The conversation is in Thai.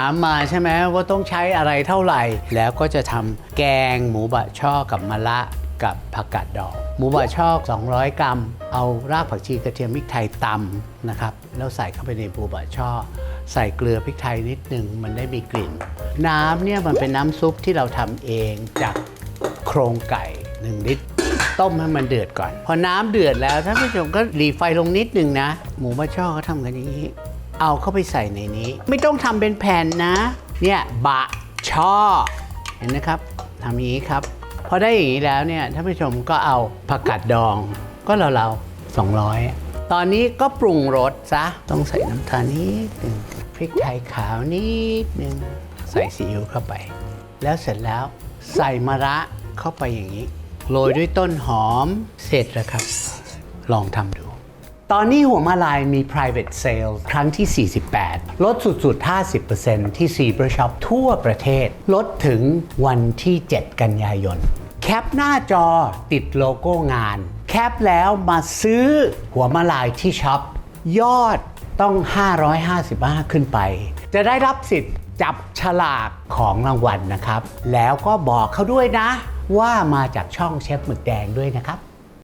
ามมาใช่ไหมว่าต้องใช้อะไรเท่าไหร่ แล้วก็จะทำแกงหมูบะช่อกับมะระกับผักกาดดองหมูบะช่อ200 กรัม เอารากผักชีกระเทียมพริกไทยตำนะครับแล้วใส่เข้าไปในหมูบะช่อ ใส่เกลือพริกไทยนิดนึงมันได้มีกลิ่น น้ำเนี่ยมันเป็นน้ำซุปที่เราทำเองจากโครงไก่ 1 ลิตร ต้มให้มันเดือดก่อน พอน้ำเดือดแล้วท่านผู้ชมก็รีไฟลงนิดหนึ่งนะ หมูบะช่อก็ทำกันอย่างนี้ เอาเข้าไปใส่ในนี้ ไม่ต้องทำเป็นแผ่นนะ เนี่ยบะช่อ เห็นนะครับทำอย่างนี้ครับ พอได้อย่างนี้แล้วเนี่ยท่านผู้ชมก็เอาผักกาดดอง ก็เราๆ200 ตอนนี้ก็ปรุงรสซะ ต้องใส่น้ำตาลนิดหนึ่งพริกไทยขาวนิดหนึ่งใส่ซีอิ๊วเข้าไป แล้วเสร็จแล้วใส่มะระเข้าไปอย่างนี้ โรยด้วยต้นหอมเสร็จแล้วครับ ลองทำดู ตอนนี้หัวมาลายมี private sale ครั้งที่ 48 ลดสุดๆ 50%ที่ c ี r ช็อปทั่วประเทศ ลดถึงวันที่ 7 กันยายน แคปหน้าจอติดโลโก้งาน แคปแล้วมาซื้อหัวมาลายที่ช็อป ยอดต้อง 555 ขึ้นไป จะได้รับสิทธิ์จับฉลากของรางวัลนะครับ แล้วก็บอกเขาด้วยนะ ว่ามาจากช่องเชฟหมึกแดงด้วยนะครับ